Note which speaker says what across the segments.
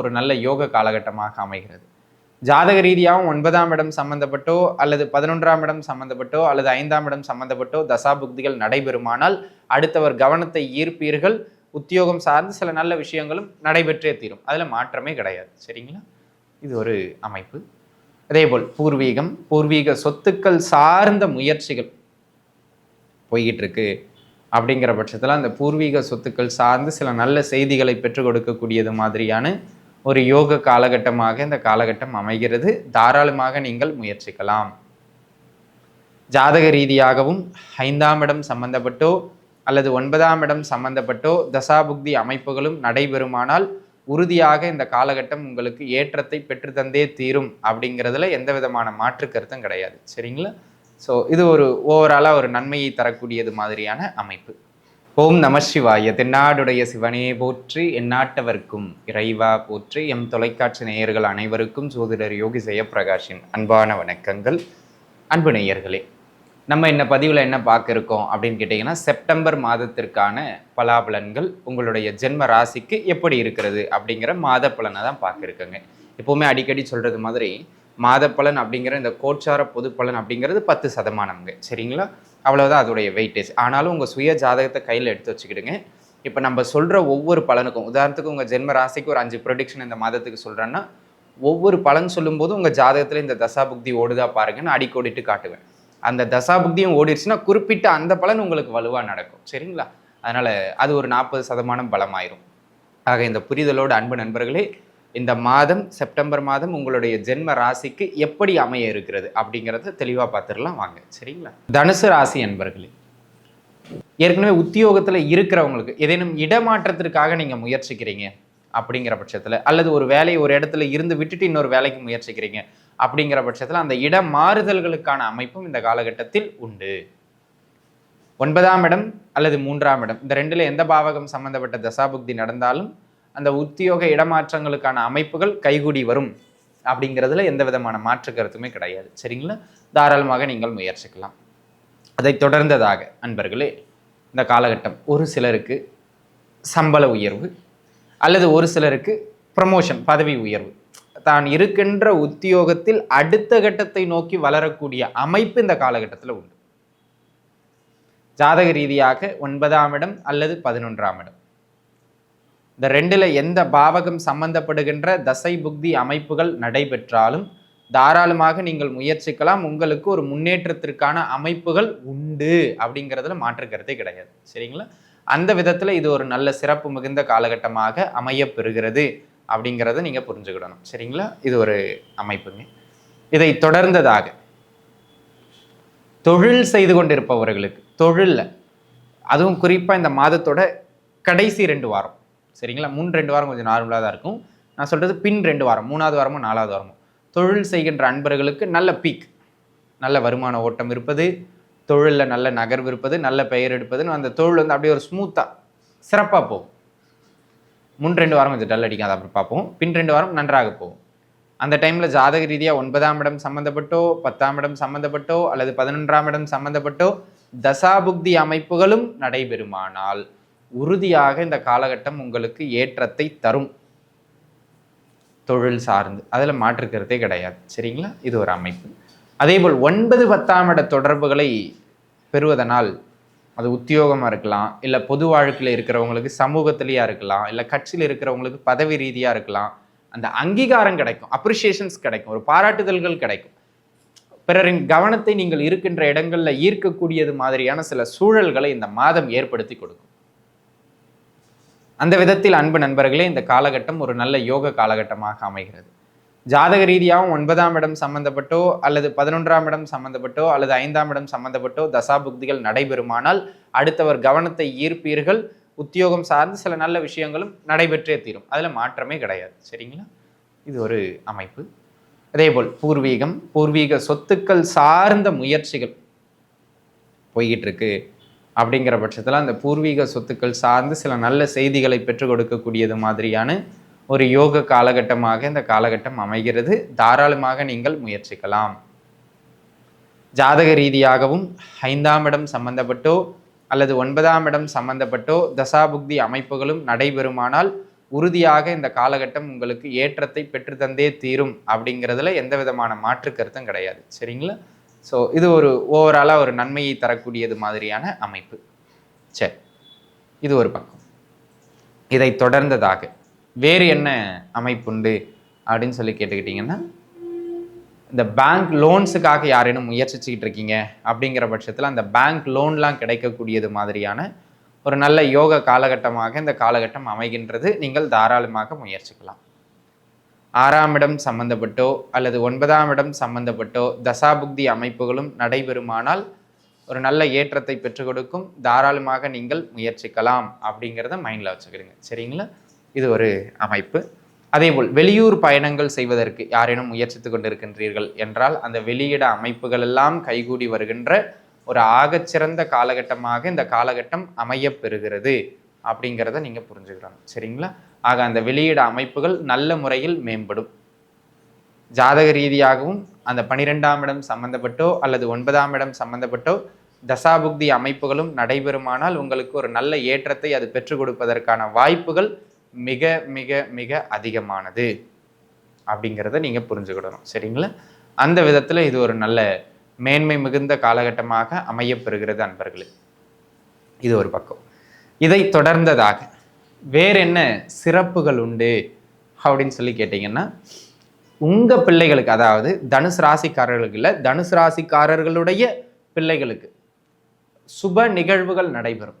Speaker 1: ஒரு நல்ல யோக காலகட்டமாக அமைகிறது. ஜாதக ரீதியாகவும் ஒன்பதாம் இடம் சம்பந்தப்பட்டோ அல்லது பதினொன்றாம் இடம் சம்பந்தப்பட்டோ அல்லது ஐந்தாம் இடம் சம்பந்தப்பட்டோ தசாபுக்திகள் நடைபெறுமானால் அடுத்தவர் கவனத்தை ஈர்ப்பீர்கள். உத்தியோகம் சார்ந்து சில நல்ல விஷயங்களும் நடைபெற்றே தீரும். அதில் மாற்றமே கிடையாது. சரிங்களா? இது ஒரு அமைப்பு. அதேபோல் பூர்வீகம் பூர்வீக சொத்துக்கள் சார்ந்த முயற்சிகள் போய்கிட்டு இருக்கு அப்படிங்கிற பட்சத்தில் அந்த பூர்வீக சொத்துக்கள் சார்ந்து சில நல்ல செய்திகளை பெற்றுக் கொடுக்கக்கூடியது மாதிரியான ஒரு யோக காலகட்டமாக இந்த காலகட்டம் அமைகிறது. தாராளமாக நீங்கள் முயற்சிக்கலாம். ஜாதக ரீதியாகவும் ஐந்தாம் இடம் சம்பந்தப்பட்டோ அல்லது ஒன்பதாம் இடம் சம்பந்தப்பட்டோ தசாபுக்தி அமைப்புகளும் நடைபெறுமானால் உறுதியாக இந்த காலகட்டம் உங்களுக்கு ஏற்றத்தை பெற்று தந்தே தீரும் அப்படிங்கிறதுல எந்த விதமான மாற்று கருத்தும் கிடையாது. சரிங்களா? ஸோ இது ஒரு ஓவராலாக ஒரு நன்மையை தரக்கூடியது மாதிரியான அமைப்பு. ஓம் நம சிவாய. தென்னாடுடைய சிவனே போற்றி எந்நாட்டவர்க்கும் இறைவா போற்றி எம் தொலைக்காட்சி நேயர்கள் அனைவருக்கும் சோதிடர் யோகி ஜெயப்பிரகாஷின் அன்பான வணக்கங்கள். அன்பு நேயர்களே நம்ம இந்த பதிவில் என்ன பார்க்க இருக்கோம் அப்படின்னு கேட்டிங்கன்னா செப்டம்பர் மாதத்திற்கான பலாபலன்கள் உங்களுடைய ஜென்ம ராசிக்கு எப்படி இருக்கிறது அப்படிங்கிற மாத பலனை தான் பார்க்குருக்கங்க எப்போவுமே அடிக்கடி சொல்கிறது மாதிரி மாத பலன் அப்படிங்கிற இந்த கோச்சார பொது பலன் அப்படிங்கிறது பத்து சதமானம்ங்க. சரிங்களா? அவ்வளோதான் அதோடைய வெயிட்டேஜ் ஆனாலும் உங்கள் சுய ஜாதகத்தை கையில் எடுத்து வச்சுக்கிடுங்க. இப்போ நம்ம சொல்கிற ஒவ்வொரு பலனுக்கும் உதாரணத்துக்கு உங்கள் ஜென்ம ராசிக்கு ஒரு அஞ்சு ப்ரொடிக்ஷன் இந்த மாதத்துக்கு சொல்கிறேன்னா ஒவ்வொரு பலன் சொல்லும்போது உங்கள் ஜாதகத்தில் இந்த தசாபுக்தி ஓடுதா பாருங்கன்னு அடிக்கோடிட்டு காட்டுவேன். அந்த தசாபுக்தியும் ஓடிடுச்சுன்னா குறிப்பிட்ட அந்த பலன் உங்களுக்கு வலுவாக நடக்கும். சரிங்களா? அதனால் அது ஒரு நாற்பது சதமானம் பலமாயிரும். ஆக இந்த புரிதலோடு அன்பு நண்பர்களே இந்த மாதம் செப்டம்பர் மாதம் உங்களுடைய ஜென்ம ராசிக்கு எப்படி அமைய இருக்கிறது அப்படிங்கிறத தெளிவாக பார்த்துடலாம். வாங்க சரிங்களா? தனுசு ராசி என்பர்களே ஏற்கனவே உத்தியோகத்தில் இருக்கிறவங்களுக்கு ஏதேனும் இடமாற்றத்திற்காக நீங்கள் முயற்சிக்கிறீங்க அப்படிங்கிற பட்சத்தில் அல்லது ஒரு வேலையை ஒரு இடத்துல இருந்து விட்டுட்டு இன்னொரு வேலைக்கு முயற்சிக்கிறீங்க அப்படிங்கிற பட்சத்தில் அந்த இடம் மாறுதல்களுக்கான அமைப்பும் இந்த காலகட்டத்தில் உண்டு. ஒன்பதாம் இடம் அல்லது மூன்றாம் இடம். இந்த ரெண்டில் எந்த பாவகம் சம்பந்தப்பட்ட தசாபுக்தி நடந்தாலும் அந்த உத்தியோக இடமாற்றங்களுக்கான அமைப்புகள் கைகூடி வரும் அப்படிங்கிறதுல எந்த விதமான மாற்று கருத்துமே கிடையாது. சரிங்களா? தாராளமாக நீங்கள் முயற்சிக்கலாம். அதை தொடர்ந்ததாக அன்பர்களே இந்த காலகட்டம் ஒரு சிலருக்கு சம்பள உயர்வு அல்லது ஒரு சிலருக்கு ப்ரமோஷன் பதவி உயர்வு. தான் இருக்கின்ற உத்தியோகத்தில் அடுத்த கட்டத்தை நோக்கி வளரக்கூடிய அமைப்பு இந்த காலகட்டத்தில் உண்டு. ஜாதக ரீதியாக ஒன்பதாம் இடம் அல்லது பதினொன்றாம் இடம். இந்த ரெண்டில் எந்த பாவகம் சம்பந்தப்படுகின்ற தசை புக்தி அமைப்புகள் நடைபெற்றாலும் தாராளமாக நீங்கள் முயற்சிக்கலாம். உங்களுக்கு ஒரு முன்னேற்றத்திற்கான அமைப்புகள் உண்டு அப்படிங்கிறதுல மாற்று கருத்தே கிடையாது. சரிங்களா? அந்த விதத்தில் இது ஒரு நல்ல சிறப்பு மிகுந்த காலகட்டமாக அமைய பெறுகிறது அப்படிங்கிறத நீங்கள் புரிஞ்சுக்கிடணும். சரிங்களா? இது ஒரு அமைப்புங்க. இதை தொடர்ந்ததாக தொழில் செய்து கொண்டிருப்பவர்களுக்கு தொழிலில் அதுவும் குறிப்பாக இந்த மாதத்தோட கடைசி ரெண்டு வாரம். சரிங்களா? முன் ரெண்டு வாரம் கொஞ்சம் நார்மலாக தான் இருக்கும். நான் சொல்கிறது பின் ரெண்டு வாரம் மூணாவது வாரமும் நாலாவது வாரமும். தொழில் செய்கின்ற அன்பர்களுக்கு நல்ல பீக் நல்ல வருமான ஓட்டம் இருப்பது தொழிலில் நல்ல நகர்வு இருப்பது நல்ல பெயர் எடுப்பதுன்னு அந்த தொழில் வந்து அப்படியே ஒரு ஸ்மூத்தாக சிறப்பாக போகும். முன் ரெண்டு வாரம் கொஞ்சம் டல் அடிக்காது அப்புறம் பார்ப்போம். பின் ரெண்டு வாரம் நன்றாக போகும். அந்த டைமில் ஜாதக ரீதியாக ஒன்பதாம் இடம் சம்மந்தப்பட்டோ பத்தாம் இடம் சம்மந்தப்பட்டோ அல்லது பதினொன்றாம் இடம் சம்மந்தப்பட்டோ தசாபுக்தி அமைப்புகளும் நடைபெறுமானால் உறுதியாக இந்த காலகட்டம் உங்களுக்கு ஏற்றத்தை தரும் தொழில் சார்ந்து. அதில் மாற்றுக்கிறதே கிடையாது. சரிங்களா? இது ஒரு அமைப்பு. அதேபோல் ஒன்பது பத்தாம் இட தொடர்புகளை பெறுவதனால் அது உத்தியோகமாக இருக்கலாம் இல்லை பொது வாழ்க்கையில் இருக்கிறவங்களுக்கு சமூகத்திலேயா இருக்கலாம் இல்லை கட்சியில் இருக்கிறவங்களுக்கு பதவி ரீதியாக இருக்கலாம் அந்த அங்கீகாரம் கிடைக்கும் அப்ரிஷியேஷன்ஸ் கிடைக்கும் ஒரு பாராட்டுதல்கள் கிடைக்கும். பிறரின் கவனத்தை நீங்கள் இருக்கின்ற இடங்களில் ஈர்க்கக்கூடியது மாதிரியான சில சூழல்களை இந்த மாதம் ஏற்படுத்தி கொடுக்கும். அந்த விதத்தில் அன்பு நண்பர்களே இந்த காலகட்டம் ஒரு நல்ல யோக காலகட்டமாக அமைகிறது. ஜாதக ரீதியாகவும் ஒன்பதாம் இடம் சம்பந்தப்பட்டோ அல்லது பதினொன்றாம் இடம் சம்பந்தப்பட்டோ அல்லது ஐந்தாம் இடம் சம்பந்தப்பட்டோ தசாபுக்திகள் நடைபெறுமானால் அடுத்தவர் கவனத்தை ஈர்ப்பீர்கள். உத்தியோகம் சார்ந்து சில நல்ல விஷயங்களும் நடைபெற்றே தீரும். அதில் மாற்றமே கிடையாது. சரிங்களா? இது ஒரு அமைப்பு. அதேபோல் பூர்வீகம் பூர்வீக சொத்துக்கள் சார்ந்த முயற்சிகள் போய்கிட்டு இருக்கு. அப்படிங்கிற பட்சத்தில் அந்த பூர்வீக சொத்துக்கள் சார்ந்து சில நல்ல செய்திகளை பெற்றுக் கொடுக்கக்கூடியது மாதிரியான ஒரு யோக காலகட்டமாக இந்த காலகட்டம் அமைகிறது. தாராளமாக நீங்கள் முயற்சிக்கலாம். ஜாதக ரீதியாகவும் ஐந்தாம் இடம் சம்பந்தப்பட்டோ அல்லது ஒன்பதாம் இடம் சம்பந்தப்பட்டோ தசாபுக்தி அமைப்புகளும் நடைபெறுமானால் உறுதியாக இந்த காலகட்டம் உங்களுக்கு ஏற்றத்தை பெற்றுத்தந்தே தீரும் அப்படிங்கிறதுல எந்த விதமான மாற்று கருத்தும் கிடையாது. சரிங்களா? ஸோ இது ஒரு ஓவராலாக ஒரு நன்மையை தரக்கூடியது மாதிரியான அமைப்பு. சரி. இது ஒரு பக்கம். இதை தொடர்ந்ததாக வேறு என்ன அமைப்புண்டு அப்படின்னு சொல்லி கேட்டுக்கிட்டிங்கன்னா இந்த பேங்க் லோன்ஸுக்காக யாரேனும் முயற்சிச்சுக்கிட்டு இருக்கீங்க அப்படிங்கிற பட்சத்தில் அந்த பேங்க் லோன்லாம் கிடைக்கக்கூடியது மாதிரியான ஒரு நல்ல யோக காலகட்டமாக இந்த காலகட்டம் அமைகின்றது. நீங்கள் தாராளமாக முயற்சிக்கலாம். ஆறாம் இடம் சம்பந்தப்பட்டோ அல்லது ஒன்பதாம் இடம் சம்பந்தப்பட்டோ தசாபுக்தி அமைப்புகளும் நடைபெறுமானால் ஒரு நல்ல ஏற்றத்தை பெற்றுக் கொடுக்கும். தாராளமாக நீங்கள் முயற்சிக்கலாம் அப்படிங்கிறத மைண்டில் வச்சுக்கிடுங்க. சரிங்களா? இது ஒரு அமைப்பு. அதேபோல் வெளியூர் பயணங்கள் செய்வதற்கு யாரேனும் முயற்சித்து கொண்டிருக்கின்றீர்கள் என்றால் அந்த வெளியிட அமைப்புகள் எல்லாம் கைகூடி வருகின்ற ஒரு ஆகச்சிறந்த காலகட்டமாக இந்த காலகட்டம் அமையப்பெறுகிறது அப்படிங்கிறத நீங்கள் புரிஞ்சுக்கிறணும் சரிங்களா? ஆக அந்த வெளியிட அமைப்புகள் நல்ல முறையில் மேம்படும். ஜாதக ரீதியாகவும் அந்த பனிரெண்டாம் இடம் சம்பந்தப்பட்டோ அல்லது ஒன்பதாம் இடம் சம்பந்தப்பட்டோ தசாபுக்தி அமைப்புகளும் நடைபெறுமானால் உங்களுக்கு ஒரு நல்ல ஏற்றத்தை அது பெற்றுக் கொடுப்பதற்கான வாய்ப்புகள் மிக மிக மிக அதிகமானது. அப்படிங்கிறத நீங்கள் புரிஞ்சுக்கிடணும். சரிங்களா? அந்த விதத்தில் இது ஒரு நல்ல மேன்மை மிகுந்த காலகட்டமாக அமையப்பெறுகிறது அன்பர்களே. இது ஒரு பக்கம். இதை தொடர்ந்ததாக வேற என்ன சிறப்புகள் உண்டு அப்படின்னு சொல்லி கேட்டிங்கன்னா உங்கள் பிள்ளைகளுக்கு அதாவது தனுசு ராசிக்காரர்களுக்கு இல்லை தனுசு ராசிக்காரர்களுடைய பிள்ளைகளுக்கு சுப நிகழ்வுகள் நடைபெறும்.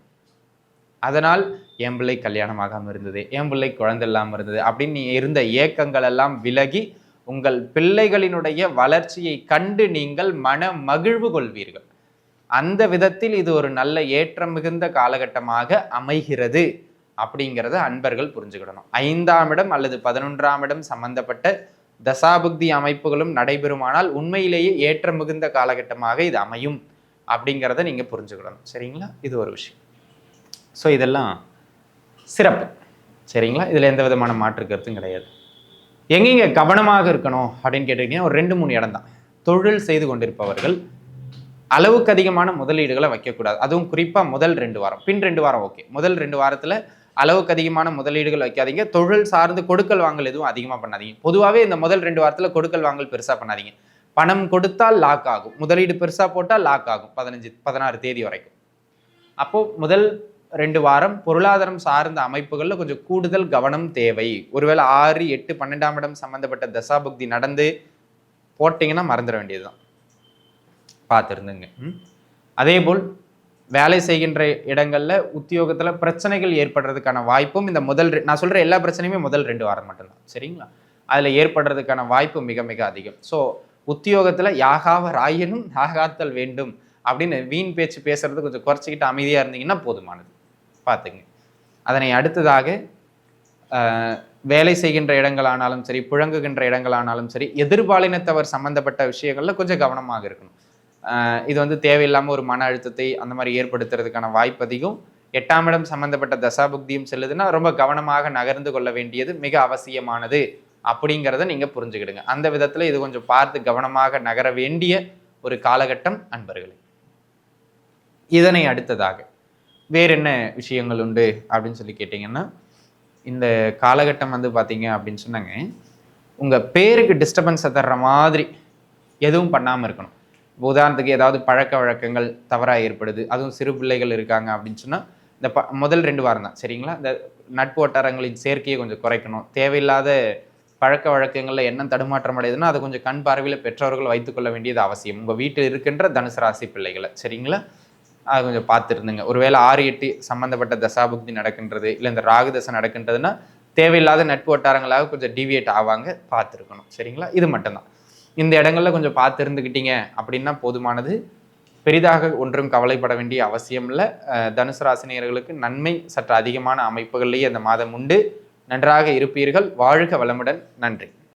Speaker 1: அதனால் என் பிள்ளை கல்யாணமாகாமல் இருந்தது என் பிள்ளை குழந்தை இல்லாமல் இருந்தது அப்படின்னு இருந்த ஏக்கங்கள் எல்லாம் விலகி உங்கள் பிள்ளைகளினுடைய வளர்ச்சியை கண்டு நீங்கள் மன மகிழ்வு கொள்வீர்கள். அந்த விதத்தில் இது ஒரு நல்ல ஏற்றம் மிகுந்த காலகட்டமாக அமைகிறது. அப்படிங்கிறத அன்பர்கள் புரிஞ்சுக்கிடணும். ஐந்தாம் இடம் அல்லது பதினொன்றாம் இடம் சம்பந்தப்பட்ட தசாபுக்தி அமைப்புகளும் நடைபெறுமானால் உண்மையிலேயே ஏற்ற மிகுந்த காலகட்டமாக இது அமையும் அப்படிங்கிறத நீங்கள் புரிஞ்சுக்கிடணும். சரிங்களா? இது ஒரு விஷயம். ஸோ இதெல்லாம் சிறப்பு. சரிங்களா? இதில் எந்த விதமான மாற்று கருத்தும் கிடையாது. எங்கெங்க கவனமாக இருக்கணும் அப்படின்னு கேட்டுக்கிட்டீங்கன்னா ஒரு ரெண்டு மூணு இடம் தான் தொழில் செய்து கொண்டிருப்பவர்கள் அளவுக்கு அதிகமான முதலீடுகளை வைக்கக்கூடாது. அதுவும் குறிப்பாக முதல் ரெண்டு வாரம். பின் ரெண்டு வாரம் ஓகே. முதல் ரெண்டு வாரத்தில் அளவுக்கு அதிகமான முதலீடுகள் வைக்காதீங்க. தொழில் சார்ந்து கொடுக்கல் வாங்கல் எதுவும் அதிகமாக பண்ணாதீங்க. பொதுவாகவே இந்த முதல் ரெண்டு வாரத்தில் கொடுக்கல் வாங்கல் பெருசாக பண்ணாதீங்க. பணம் கொடுத்தால் லாக் ஆகும். முதலீடு பெருசாக போட்டால் லாக் ஆகும். பதினஞ்சு பதினாறு தேதி வரைக்கும். அப்போது முதல் ரெண்டு வாரம் பொருளாதாரம் சார்ந்த அமைப்புகளில் கொஞ்சம் கூடுதல் கவனம் தேவை. ஒருவேளை ஆறு எட்டு பன்னெண்டாம் இடம் சம்மந்தப்பட்ட தசாபுக்தி நடந்து போட்டிங்கன்னா மறந்துட வேண்டியதுதான். பார்த்துருந்துங்க. அதே போல் வேலை செய்கின்ற இடங்களில் உத்தியோகத்தில் பிரச்சனைகள் ஏற்படுறதுக்கான வாய்ப்பும் இந்த முதல் நான் சொல்கிற எல்லா பிரச்சனையுமே முதல் ரெண்டு வாரம் மட்டும்தான் சரிங்களா? அதில் ஏற்படுறதுக்கான வாய்ப்பு மிக மிக அதிகம். ஸோ உத்தியோகத்தில் யாகாவ ராயனும் யாகாத்தல் வேண்டும் அப்படின்னு வீண் பேச்சு பேசுறது கொஞ்சம் குறைச்சிக்கிட்டு அமைதியாக இருந்தீங்கன்னா போதுமானது. பார்த்துங்க அதனை அடுத்ததாக வேலை செய்கின்ற இடங்களானாலும் சரி புழங்குகின்ற இடங்களானாலும் சரி எதிர்பாலினத்தவர் சம்பந்தப்பட்ட விஷயங்களில் கொஞ்சம் கவனமாக இருக்கணும். இது வந்து தேவையில்லாமல் ஒரு மன அழுத்தத்தை அந்த மாதிரி ஏற்படுத்துறதுக்கான வாய்ப்பு அதிகம். எட்டாம் இடம் சம்பந்தப்பட்ட தசாபுக்தியும் செல்லுதுன்னா ரொம்ப கவனமாக நகர்ந்து கொள்ள வேண்டியது மிக அவசியமானது அப்படிங்கிறத நீங்கள் புரிஞ்சுக்கிடுங்க. அந்த விதத்தில் இது கொஞ்சம் பார்த்து கவனமாக நகர வேண்டிய ஒரு காலகட்டம் அன்பர்களே. இதனை அடுத்ததாக வேற என்ன விஷயங்கள் உண்டு அப்படின்னு சொல்லி கேட்டிங்கன்னா இந்த காலகட்டம் வந்து பார்த்தீங்க அப்படின்னு சொன்னாங்க. உங்கள் பேருக்கு டிஸ்டர்பன்ஸை தர்ற மாதிரி எதுவும் பண்ணாமல் இருக்கணும். உதாரணத்துக்கு ஏதாவது பழக்க வழக்கங்கள் தவறாக ஏற்படுது அதுவும் சிறு பிள்ளைகள் இருக்காங்க அப்படின்னு சொன்னால் இந்த ப முதல் ரெண்டு வாரம் தான் சரிங்களா? இந்த நட்பு வட்டாரங்களின் சேர்க்கையை கொஞ்சம் குறைக்கணும். தேவையில்லாத பழக்க வழக்கங்களில் என்ன தடுமாற்றம் அடையுதுன்னா அதை கொஞ்சம் கண் பார்வையில் பெற்றோர்கள் வைத்துக்கொள்ள வேண்டியது அவசியம். உங்கள் வீட்டில் இருக்கின்ற தனுசு ராசி பிள்ளைகளை சரிங்களா? அது கொஞ்சம் பார்த்துருந்துங்க. ஒருவேளை ஆறு எட்டு சம்மந்தப்பட்ட தசாபுக்தி நடக்கின்றது இல்லை இந்த ராகு தசை நடக்கின்றதுன்னா தேவையில்லாத நட்பு வட்டாரங்களாக கொஞ்சம் டிவியேட் ஆவாங்க பார்த்துருக்கணும் சரிங்களா? இது மட்டும்தான். இந்த இடங்கள்ல கொஞ்சம் பார்த்து இருந்துக்கிட்டீங்க அப்படின்னா போதுமானது. பெரிதாக ஒன்றும் கவலைப்பட வேண்டிய அவசியம் இல்லை. தனுசு ராசினியர்களுக்கு நன்மை சற்று அதிகமான அமைப்புகள்லேயே அந்த மாதம் உண்டு. நன்றாக இருப்பீர்கள். வாழ்க வளமுடன். நன்றி.